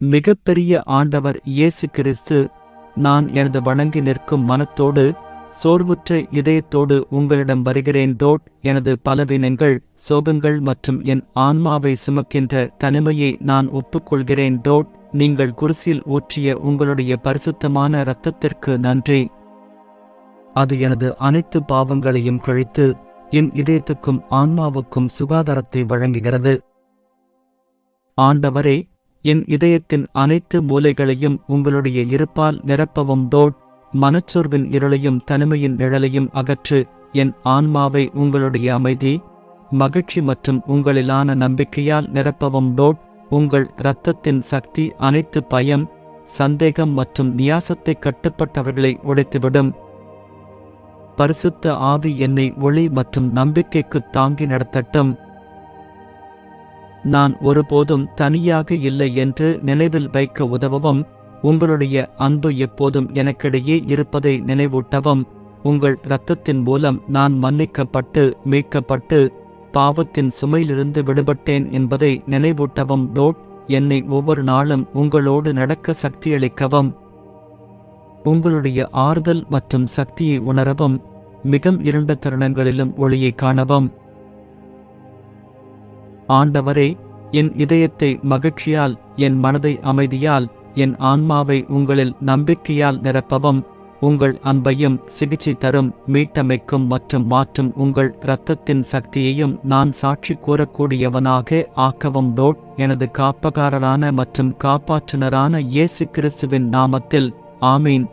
மிகப்பெரிய ஆண்டவர் இயேசு கிறிஸ்து நான் எனது வணங்கி நிற்கும் மனத்தோடு சோர்வுற்ற இதயத்தோடு உங்களிடம் வருகிறேன். டோட் எனது பலவீனங்கள் சோகங்கள் மற்றும் என் ஆன்மாவை சுமக்கின்ற தனிமையை நான் ஒப்புக்கொள்கிறேன். டோட் நீங்கள் குருசில் ஊற்றிய உங்களுடைய பரிசுத்தமான இரத்தத்திற்கு நன்றி. அது எனது அனைத்து பாவங்களையும் கழித்து என் இதயத்துக்கும் ஆன்மாவுக்கும் சுகாதாரத்தை வழங்குகிறது. ஆண்டவரே என் இதயத்தின் அனைத்து மூலைகளையும் உங்களுடைய இருப்பால் நிரப்பவும் டோட் மனச்சோர்வின் இருளையும் தனிமையின் நிழலையும் அகற்று என் ஆன்மாவை உங்களுடைய அமைதி மகிழ்ச்சி மற்றும் உங்களிலான நம்பிக்கையால் நிரப்பவும் டோட் உங்கள் இரத்தத்தின் சக்தி அனைத்து பயம் சந்தேகம் மற்றும் நியாசத்தை கட்டுப்பட்டவர்களை உடைத்துவிடும் பரிசுத்த ஆவி என்னை ஒளி மற்றும் நம்பிக்கைக்கு தாங்கி நடத்தட்டும். நான் ஒருபோதும் தனியாக இல்லை என்று நினைவில் வைக்க உதவவும் உங்களுடைய அன்பு எப்போதும் எனக்கிடையே இருப்பதை நினைவூட்டவும் உங்கள் இரத்தத்தின் மூலம் நான் மன்னிக்கப்பட்டு மீட்கப்பட்டு பாவத்தின் சுமையிலிருந்து விடுபட்டேன் என்பதை நினைவூட்டவும் டோட் என்னை ஒவ்வொரு நாளும் உங்களோடு நடக்க சக்தியளிக்கவும். உங்களுடைய ஆறுதல் மற்றும் சக்தியை உணரவும் மிகம் இருண்ட தருணங்களிலும் ஒளியை காணவும். ஆண்டவரே என் இதயத்தை மகிழ்ச்சியால் என் மனதை அமைதியால் என் ஆன்மாவை உங்களில் நம்பிக்கையால் நிரப்பவும் உங்கள் அன்பையும் சிகிச்சை தரும் மீட்டமைக்கும் மற்றும் மாற்றும் உங்கள் இரத்தத்தின் சக்தியையும் நான் சாட்சி கூறக்கூடியவனாக ஆக்கவும் டோட் எனது காப்பகாரரான மற்றும் காப்பாற்றுனரான இயேசு கிறிஸ்துவின் நாமத்தில். ஆமீன்.